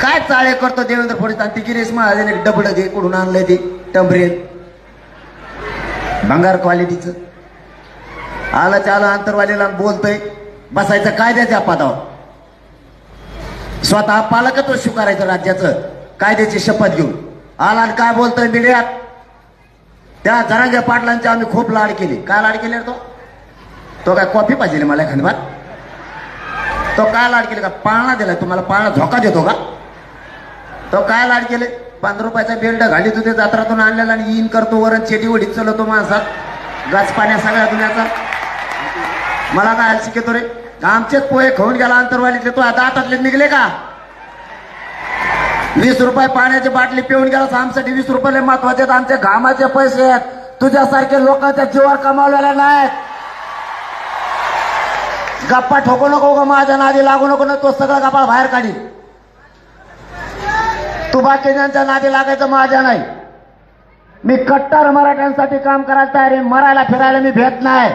काय चाळे करतो देवेंद्र फडणवीस? आणि ती गिरीश महाजन एक डबड दे कुठून आणलंय ते? टंबरेल. भंगार क्वालिटीचं आलं चालं अंतरवालीला बोलतोय. बसायचं कायद्याच्या पदावर? स्वतः पालकत्व स्वीकारायचं राज्याचं. कायद्याची शपथ घेऊन. आला आणि काय बोलतोय मीडियात? त्या जरांग्या पाटलांची आम्ही खूप लाड केली. काय लाड केली तो? तो काय कॉफी पाहिजे मला खंडबात तो काय लाड केली का? पाळणा दिला तुम्हाला पाळणा झोका देतो का? तो काय लाड केले? पंधरा रुपयाचा बेल्ट घालीत होते जत्रातून आणलेला आणि इन करतो वरण चेटी वडीत चलवतो माणसात. गच पाण्या सगळ्या दुनियाचा. मला काय शिकतो रे? आमचेच पोहे खाऊन गेला अंतरवालीतले तो आता हातातले निघले का? वीस रुपये पाण्याची बाटली पिऊन गेला आमसाठी वीस रुपये महत्त्वाचे आहेत आमचे घामाचे पैसे आहेत. तुझ्यासारखे लोकांच्या जीवावर कमावलेल्या नाहीत. गप्पा ठोकू नको ग माझ्या नादी लागू नको ना तो सगळा गप्पा बाहेर काढी तू बाकीच्यांच्या नादी लागायचं माझ्या नाही. मी कट्टर मराठ्यांसाठी काम करायला तयार आहे. मरायला फिरायला मी भेट नाही.